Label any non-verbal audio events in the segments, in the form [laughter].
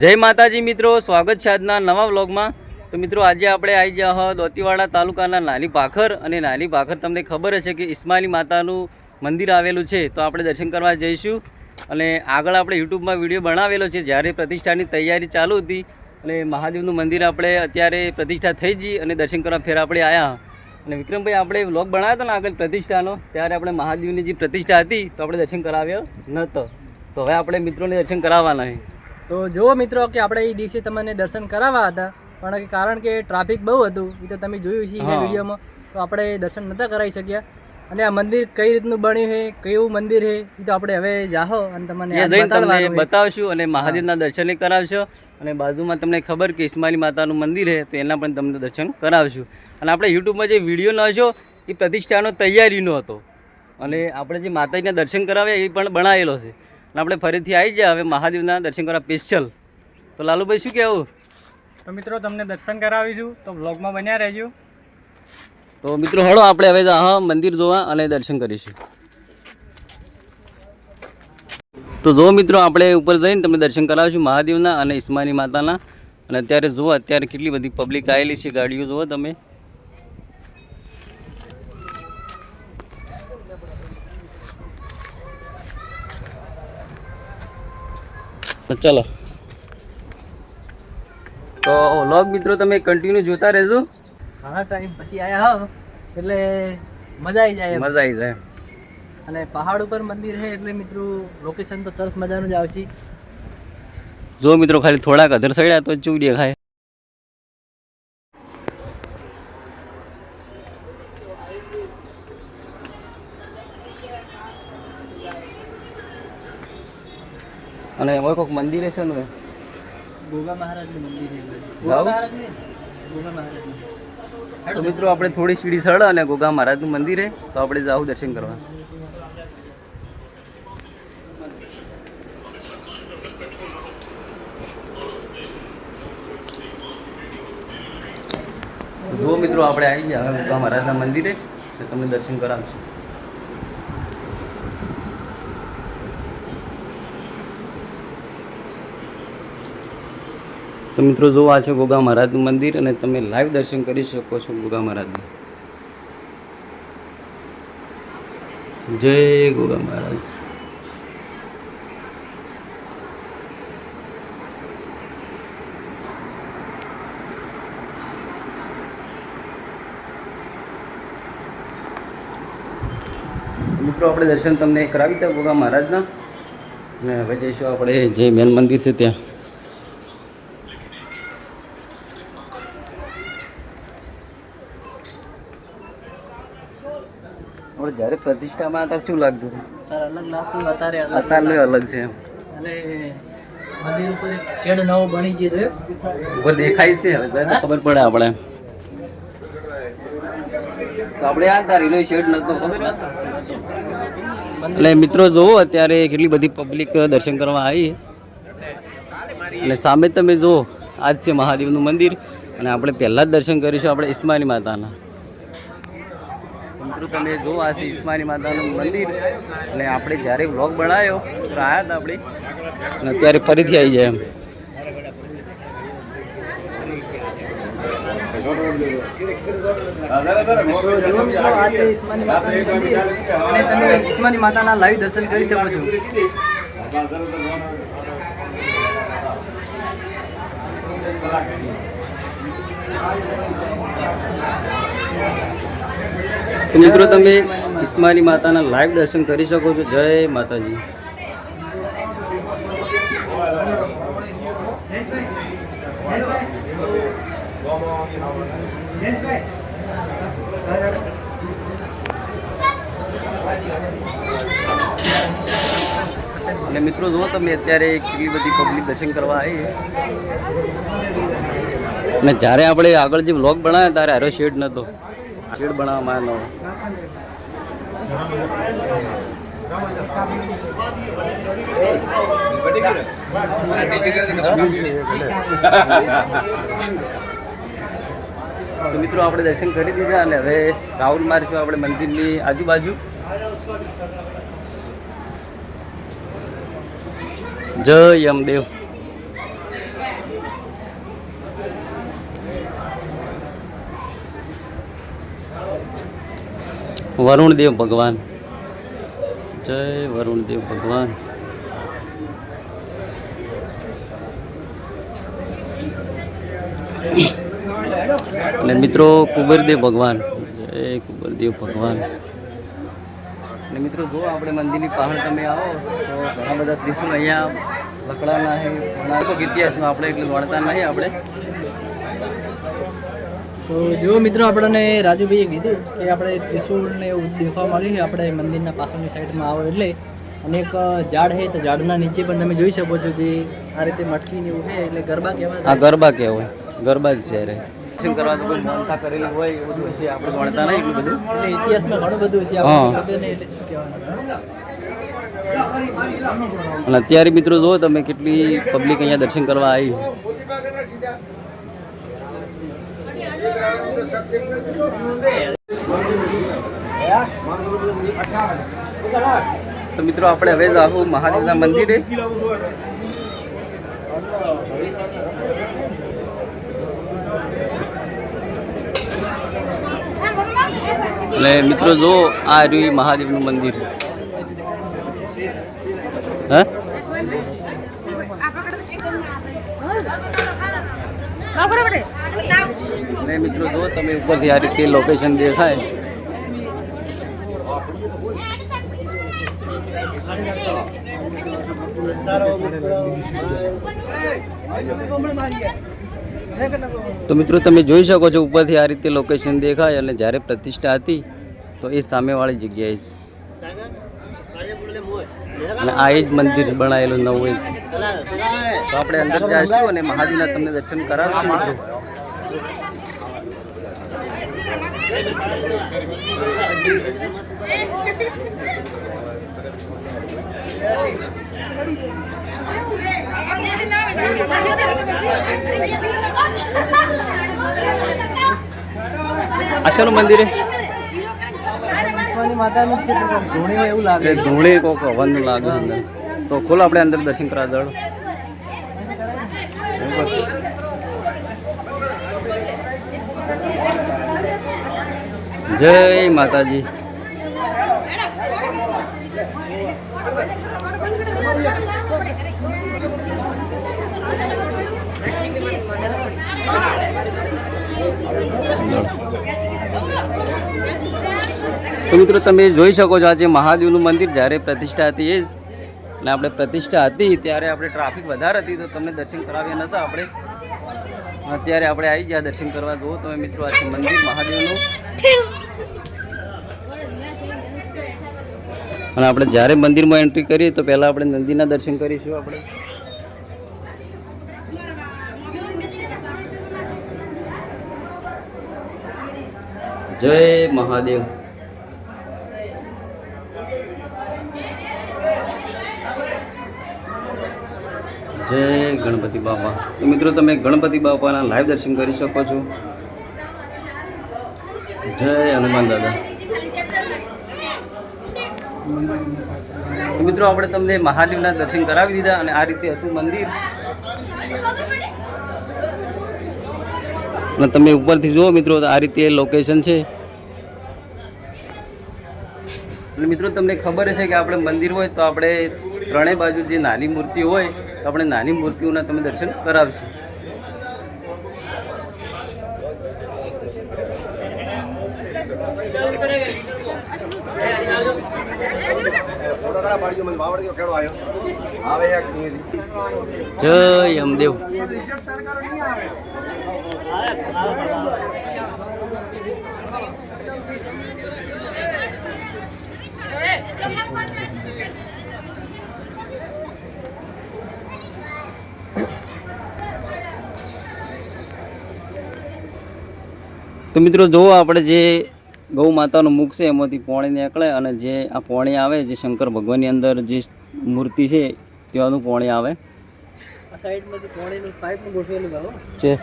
જય માતાજી મિત્રો, સ્વાગત છે આજના નવા વ્લોગમાં. તો મિત્રો, આજે આપણે આવી ગયા હો દોતીવાડા તાલુકાના નાની ભાખર અને નાની ભાખર તમને ખબર હશે કે ઇસ્માઇલી માતાનું મંદિર આવેલું છે. તો આપણે દર્શન કરવા જઈશું અને આગળ આપણે યુટ્યુબમાં વીડિયો બનાવેલો છે. જ્યારે પ્રતિષ્ઠાની તૈયારી ચાલુ હતી અને મહાદેવનું મંદિર આપણે અત્યારે પ્રતિષ્ઠા થઈ ગઈ અને દર્શન કરવા ફેર આપણે આવ્યા અને વિક્રમભાઈ, આપણે વ્લોગ બનાવ્યો હતો ને આગળ પ્રતિષ્ઠાનો, ત્યારે આપણે મહાદેવની જે પ્રતિષ્ઠા હતી, તો આપણે દર્શન કરાવ્યો નહોતો. તો હવે આપણે મિત્રોને દર્શન કરાવવાના છે. તો જુઓ મિત્રો કે આપણે એ દિવસે તમને દર્શન કરાવવા હતા પણ કારણ કે ટ્રાફિક બહુ હતું એ તો તમે જોયું છે. વિડીયોમાં તો આપણે દર્શન નહોતા કરાવી શક્યા. અને આ મંદિર કઈ રીતનું બન્યું છે કયું મંદિર છે એ તો આપણે હવે જાહો અને તમને બતાવશું અને મહાદેવના દર્શન કરાવશો. અને બાજુમાં તમને ખબર કે ઇસ્માઇલી માતાનું મંદિર છે તો એના પણ તમને દર્શન કરાવશું. અને આપણે યુટ્યુબમાં જે વીડિયો નાખ્યો એ પ્રતિષ્ઠાનો તૈયારીનો હતો. અને આપણે જે માતાજીના દર્શન કરાવ્યા એ પણ બનાવેલો છે. અને આપણે ફરીથી આવી જાય હવે મહાદેવના દર્શન કરવા સ્પેશિયલ તો લાલુભાઈ શું કહેવું તો મિત્રો તમને દર્શન કરાવીશું. તો બ્લોગમાં બન્યા રહેજો. તો મિત્રો હળો આપણે હવે હા મંદિર જોવા અને દર્શન કરીશું. તો જો મિત્રો આપણે ઉપર જઈને તમને દર્શન કરાવીશું મહાદેવના અને ઈસ્માની માતાના. અને અત્યારે જુઓ અત્યારે કેટલી બધી પબ્લિક આવેલી છે ગાડીઓ જુઓ તમે. તો ચલો. તો વ્લોગ મિત્રો તમે કન્ટિન્યુ જોતા રહેજો. ઘણા ટાઈમ પછી આવ્યા હો એટલે મજા આવી જાય એમ. મજા આવી જાય અને પહાડ ઉપર મંદિર છે એટલે મિત્રો લોકેશન તો સરસ મજાનું જ આવશે. જો મિત્રો ખાલી થોડાક અધર સડ્યા તો ચૂ દેખાય અને એમાં કોઈક મંદિર છે ને? ગોગા મહારાજનું મંદિર છે. ગોગા મહારાજ નહીં ગોગા મહારાજનું. તો મિત્રો આપણે થોડી સીડી સડ અને ગોગા મહારાજનું મંદિર છે તો આપણે જાવું દર્શન કરવા. જો મિત્રો આપણે આવી ગયા હવે ગોગા મહારાજના મંદિરે તો તમને દર્શન કરાવશું. તો મિત્રો જો આ છે ગોગા મહારાજનું મંદિર અને તમે લાઈવ દર્શન કરી શકો છો ગોગા મહારાજનું. જય ગોગા મહારાજ. મિત્રો, આપણે દર્શન તમને કરાવી હતા ગોગા મહારાજના. અને હવે જઈશું આપણે જે મેન મંદિર છે ત્યાં. જ્યારે પ્રતિષ્ઠામાં અત્યારે શું લાગતું અલગ લાગતું અત્યારે અલગ અત્યારે અલગ છે અને મંદિર ઉપર શેડ નવો બની ગયો છે. ઉપર દેખાય છે હવે તો ખબર પડે આપણે. તો આપણે આ તારીનો શેડ નતો ખબર એટલે મિત્રો જોવો અત્યારે કેટલી બધી પબ્લિક દર્શન કરવા આવી. અને સામે તમે જુઓ આજ છે મહાદેવનું મંદિર. અને આપણે પહેલાં જ દર્શન કરીશું આપણે ઇસ્માની માતાના. મિત્રો તમે જો આ છે ઈસ્માની માતાનું મંદિર. અને આપણે જ્યારે વ્લોગ બનાવ્યો, તો આવ્યા હતા આપણે. અત્યારે ફરીથી આવી જાય એમ. અને તમે ઈસ્માની માતાના લાઈવ દર્શન કરી શકો છો. તો મિત્રો, તમે ઈસ્માની માતાના લાઈવ દર્શન કરી શકો છો. જય માતાજી. અને મિત્રો જુઓ તમે અત્યારે કેટલી બધી પબ્લિક દર્શન કરવા આવી અને જ્યારે આપણે આગળ જે વ્લોગ બનાવ્યા ત્યારે હારો શેડ નહોતો શેડ બનાવવામાં તો મિત્રો, આપણે દર્શન કરી દીધા અને હવે રાઉન્ડ મારીશું આપણે મંદિરની આજુબાજુ. જય યમદેવ. વરુણદેવ ભગવાન. જય વરુણદેવ ભગવાન. અને મિત્રો, કુબેરદેવ ભગવાન. જય કુબેરદેવ ભગવાન. અને મિત્રો, જો આપણે મંદિરની પહાડ તમે આવો, તો ઘણા બધા ત્રિશુલ અહીંયા લકડાના છે. નાનો ઇતિહાસમાં આપણે એટલું વણતા નહીં આપણે. તો જો મિત્રો આપણને રાજુભાઈએ કીધું કે આપણે ત્રિશુળ ને એવું દેખવા મળ્યું છે. આપણે મંદિરના પાછળની સાઈડમાં આવો એટલે અને એક ઝાડ છે તો ઝાડના નીચે પણ તમે જોઈ શકો છો જે આ રીતે મટકી ને એવું છે એટલે ગરબા આ કહેવાય ગરબા કહેવાય. ગરબા જ છે રે. દર્શન કરવા તો કોઈ માનતા કરેલી હોય એવું બધું હશે આપણે વણતા નહીં એટલું બધું. એટલે ઇતિહાસમાં ઘણું બધું છે હા. આપણને ખબર નહીં એટલે શું કહેવાનું. અને અત્યારે મિત્રો જુઓ તમે કેટલી પબ્લિક અહીંયા દર્શન કરવા આવી. તો મિત્રો, આપણે હવે જાહુ મહાદેવના મંદિરે. એટલે મિત્રો, જો આ રહ્યું મહાદેવનું મંદિર. હા? અને મિત્રો જો તમે ઉપરથી આ રીતે લોકેશન દેખાય. તો મિત્રો તમે જોઈ શકો છો ઉપરથી આ રીતે લોકેશન દેખાય અને જ્યારે પ્રતિષ્ઠા હતી, તો એ સામેવાળી જગ્યાએ છે અને આ એ જ મંદિર બનાવેલું નવું એ તો આપણે અંદર જઈશું અને મહાદેવના તમને દર્શન કરાવશું મિત્રો આ મંદિર માતાનું છે ધૂણી એવું લાગે. ધૂણી કોક લાગે અંદર. તો ખોલો આપણે અંદર દર્શન કરાવ દડો જય માતાજી. તો મિત્રો, તમે જોઈ શકો છો આજે મહાદેવનું મંદિર જ્યારે પ્રતિષ્ઠા હતી, એ જ અને આપણે પ્રતિષ્ઠા હતી, ત્યારે આપણે ટ્રાફિક વધારે હતી, તો તમને દર્શન કરાવ્યા નહોતા આપણે અત્યારે આપણે આવી ગયા દર્શન કરવા. જુઓ તમે મિત્રો, આ મંદિર મહાદેવનું અને આપણે જ્યારે મંદિરમાં એન્ટ્રી કરીએ તો પહેલાં આપણે નંદીના દર્શન કરીશું આપણે. જય મહાદેવ. જય ગણપતિ બાપા. તો મિત્રો, તમે ગણપતિ બાપાના લાઈવ દર્શન કરી શકો છો. જય હનુમાન દાદા. મિત્રો, આપણે તમને મહાદેવના દર્શન કરાવી દીધા અને આ રીતે હતું મંદિર. તમે ઉપરથી જુઓ મિત્રો, આ રીતે લોકેશન છે. અને મિત્રો, તમને ખબર હશે કે આપણે મંદિર હોય તો આપણે ત્રણેય બાજુ જે નાની મૂર્તિ હોય, તો આપણે નાની મૂર્તિઓના તમે દર્શન કરાવશું. જય અમદેવ તો મિત્રો જુઓ આપણે જે ગૌ માતાનું મુખ છે એમાંથી પોણી નીકળે અને જે આ પોણી આવે જે શંકર ભગવાનની અંદર જે મૂર્તિ છે ત્યાંનું પોણી આવે. છે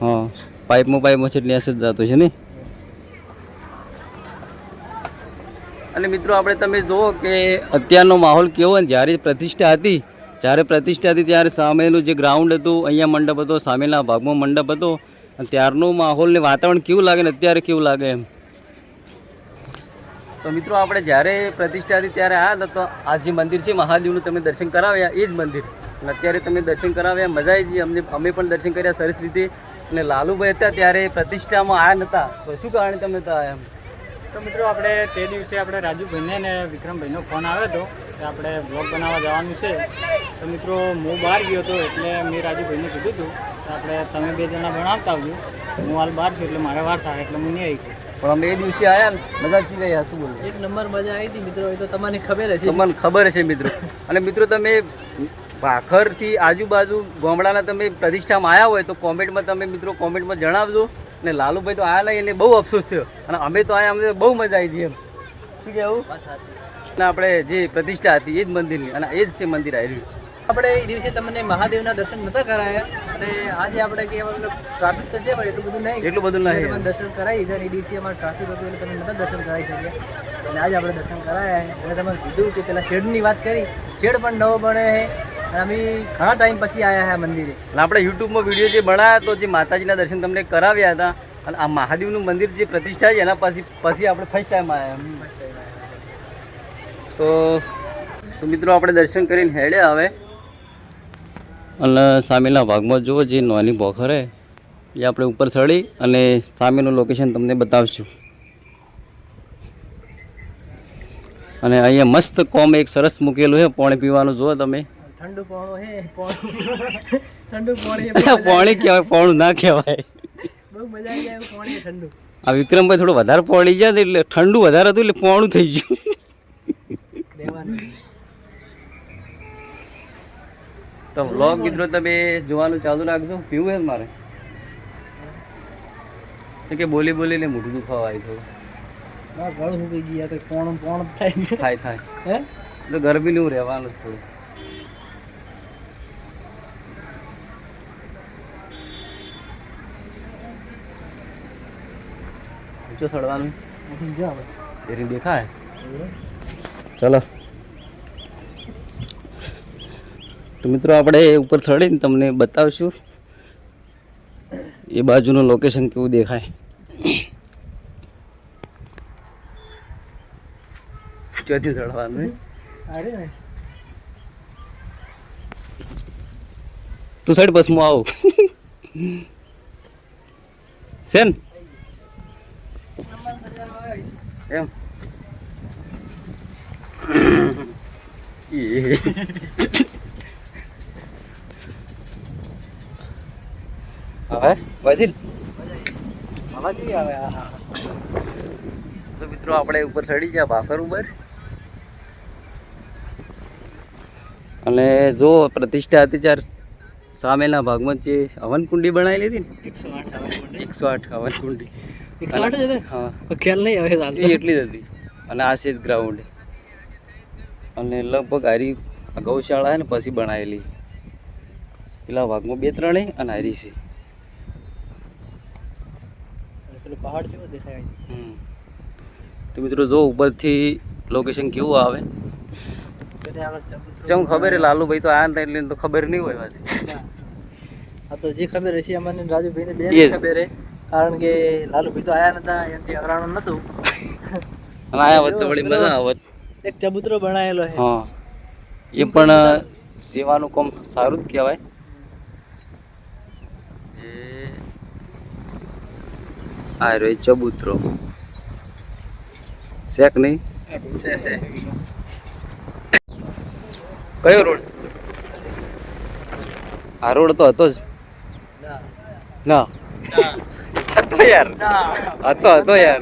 હા. પાઇપમાં પાઇપમાં છે એટલે એસ જ જતો છે ને? અને મિત્રો આપણે તમે જુઓ કે અત્યારનો માહોલ કેવો ને જ્યારે પ્રતિષ્ઠા હતી જ્યારે પ્રતિષ્ઠા હતી ત્યારે સામેનું જે ગ્રાઉન્ડ હતું અહીંયા મંડપ હતો સામેના ભાગમાં મંડપ હતો અને ત્યારનું માહોલ ને વાતાવરણ કેવું લાગે ને અત્યારે કેવું લાગે એમ? તો મિત્રો આપણે જ્યારે પ્રતિષ્ઠા હતી ત્યારે આ તો આ જે મંદિર છે મહાદેવનું તમે દર્શન કરાવ્યા એ જ મંદિર. અને અત્યારે તમે દર્શન કરાવ્યા મજા આવી ગઈ. અમને અમે પણ દર્શન કર્યા સરસ રીતે. અને લાલુભાઈ હતા ત્યારે પ્રતિષ્ઠામાં આવ્યા નહોતા તો શું કારણે તમે હતા એમ? તો મિત્રો આપણે તે દિવસે આપણે રાજુભાઈને અને વિક્રમભાઈનો ફોન આવ્યો હતો કે આપણે બ્લોગ બનાવવા જવાનું છે. તો મિત્રો હું બહાર ગયો હતો એટલે મેં રાજુભાઈને કીધું હતું આપણે તમે બે જણા ભણાવતા આવજો. હું હાલ બહાર છું એટલે મારે વાર થાય એટલે હું નહીં આવી પણ અમે એ દિવસે આવ્યા ને મજા જ ગયા શું બોલું. એક નંબર મજા આવી હતી મિત્રો એ તો તમને ખબર હશે. તમને ખબર હશે મિત્રો. અને મિત્રો તમે ભાખરથી આજુબાજુ ગામડાના તમે પ્રતિષ્ઠામાં આવ્યા હોય તો કોમેન્ટમાં તમે મિત્રો કોમેન્ટમાં જણાવજો. અને લાલુભાઈ તો આવ્યા નહીં એટલે બહુ અફસોસ થયો. અને અમે તો આવ્યા અમને બહુ મજા આવી હતી એમ. શું કહેવું? અને આપણે જે પ્રતિષ્ઠા હતી એ જ મંદિરની અને એ જ છે મંદિર આવ્યું આપણે એ દિવસે તમને મહાદેવના દર્શન નતા કરાયા અને આજે આપણે કે ટ્રાફિક તો છે પણ એટલું બધું નહીં. એટલું બધું નહીં. દર્શન કરાવી દીધા એ દિવસે અમારે ટ્રાફિક હતું એટલે તમે નતા દર્શન કરાવી શક્યા. અને આજે આપણે દર્શન કરાયા. અને તમે કીધું કે પેલા શેડની વાત કરી. શેડ પણ નવો બને છે. અને અમે ઘણા ટાઈમ પછી આવ્યા હા મંદિરે. અને આપણે યુટ્યુબમાં વીડિયો જે બનાવ્યા તો જે માતાજીના દર્શન તમને કરાવ્યા હતા. અને આ મહાદેવનું મંદિર જે પ્રતિષ્ઠા છે એના પછી પછી આપણે ફર્સ્ટ ટાઈમ આવ્યા તો તો મિત્રો આપણે દર્શન કરીને હેડ્યા હવે. અને સામેના ભાગમાં જુઓ જે નાની બોખર એ આપણે ઉપર ચડી અને સામેનું લોકેશન તમને બતાવશું. અને અહીંયા મસ્ત કોમ એક સરસ મૂકેલું છે પાણી પીવાનું જુઓ તમે. ઠંડુ પોણું છે ઠંડુ પોણી [laughs] પાણી કહેવાય પાણું ના કહેવાય. બહુ મજા આવી જાય એવું ઠંડુ. આ વિક્રમભાઈ થોડું વધારે જાય ને એટલે ઠંડુ વધારે હતું એટલે પોણું થઈ ગયું. તો વ્લોગ મિત્રો તમે જોવાનું ચાલુ રાખજો. પીવું હે ને મારે? તો કે બોલી બોલીને મોઢું દુખાવા આવી થોડું હા ગળું સુકાઈ ગયા તો પોણું પોણ થાય થાય થાય. હે? તો ગરમીનું રહેવાનું થોડું ઊંચો એરી દેખાય? ચલો. તો મિત્રો આપણે ઉપર ચડીને તમને બતાવશું. એ બાજુનું લોકેશન કેવું દેખાય. ચોથી ચડવાનું તું સાઈડ બસ હું આવું. છે ને એમ. [laughs] એ. વાજીલ વજીલ આવા? હા તો મિત્રો આપણે ઉપર ચડી ગયા ભાખર ઉપર. અને જો પ્રતિષ્ઠા હતી ત્યારે સામેના ભાગમાં જે હવનકુંડી બનાવેલી હતી ને? એકસો આઠ હવનકુંડી. એકસો આઠ હા. ખ્યાલ નહીં હવે એટલી જ હતી. અને આ છે જ ગ્રાઉન્ડ અને લગભગ હારી ગૌશાળા ને પછી બનાવેલી. પેલા ભાગમાં બે ત્રણેય અને હારી છે. પેલું પહાડ જેવો દેખાય. તો મિત્રો જો ઉપરથી લોકેશન કેવું આવે. ચમ ખબર હે લાલુભાઈ તો આયા હતા એટલે તો ખબર નહીં હોય પાછી. આ તો જે ખબર હશે અમને રાજુભાઈને બે ખબર હે. કારણ કે લાલુભાઈ તો આયા નતા એનાથી અવરાણું નતું. આયા હોત વળી મજા આવત. એક ચબૂતરો બનાવેલો છે હા. એ પણ સેવાનું કામ સારું જ કહેવાય. આ રહ્યો ચબૂતરો. શેક નહીં? કયો રોડ? આ રોડ તો હતો જ. ના. હતો યાર. હતો હતો યાર.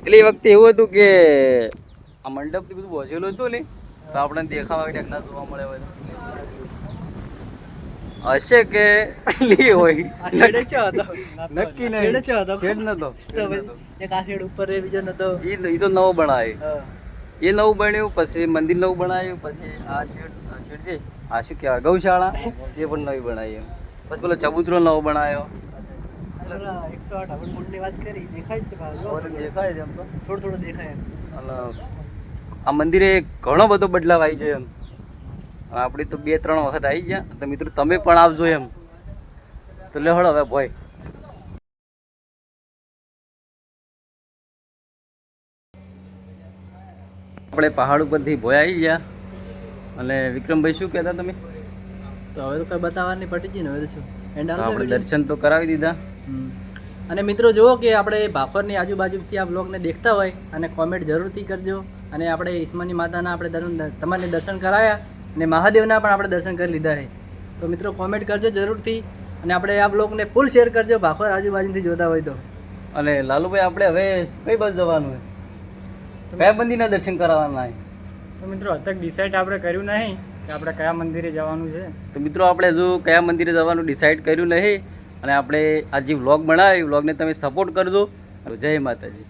એટલે એ વખતે એવું હતું કે આ મંડપ બધું બોજેલું હતું ને તો આપણને દેખાવા માટે ના જોવા મળે હોય હશે કે લી હોય? નક્કી નહીં. શેડે નતો. એક આ શેડ ઉપર એ બીજો નતો. ઈ તો- ઈ તો નવો બનાવે એ નવું બન્યું પછી મંદિર નવું બનાવ્યું પછી આ શેડ શેડ જે આ શું કહેવાય? ગૌશાળા. એ પણ નવી બનાવી. એમ પછી પેલો ચબૂતરો નવો બનાવ્યો આઠ હવનકુંડની વાત કરી દેખાય છે ભાવ. જો. દેખાય છે એમ થોડું થોડું દેખાય એમ. આ મંદિરે ઘણો બધો બદલાવ આવી છે એમ. આપણી તો બે ત્રણ વખત આવી ગયા. તો મિત્રો તમે પણ આવજો એમ. તો લે હળો હવે ભાઈ. આપણે પહાડ ઉપરથી ભોય આવી ગયા. અને વિક્રમભાઈ શું કહેતા તમે? તો હવે તો કઈ બતાવવાની પટી ગઈ ને હવે શું? આપણે દર્શન તો કરાવી દીધા. અને મિત્રો જુઓ કે આપણે ભાખોરની આજુબાજુથી આ બ્લોગને દેખતા હોય અને કોમેન્ટ જરૂરથી કરજો. અને આપણે ઈસ્માની માતાના આપણે તમારે દર્શન કરાયા. અને મહાદેવના પણ આપણે દર્શન કરી લીધા છે. તો મિત્રો કોમેન્ટ કરજો જરૂરથી અને આપણે આ બ્લોગને ફૂલ શેર કરજો. ભાખોર આજુબાજુથી જોતા હોય તો. અને લાલુભાઈ આપણે હવે કઈ બસ જવાનું છે? કયા મંદિરના દર્શન કરાવવાના છે. તો મિત્રો અત્યારે ડિસાઇડ આપણે કર્યું નહીં કે આપણે કયા મંદિરે જવાનું છે. તો મિત્રો આપણે હજુ કયા મંદિરે જવાનું ડિસાઈડ કર્યું નહીં અને આપણે આ જે વ્લોગ બનાવ્યો એ વ્લોગને તમે સપોર્ટ કરજો. જય માતાજી.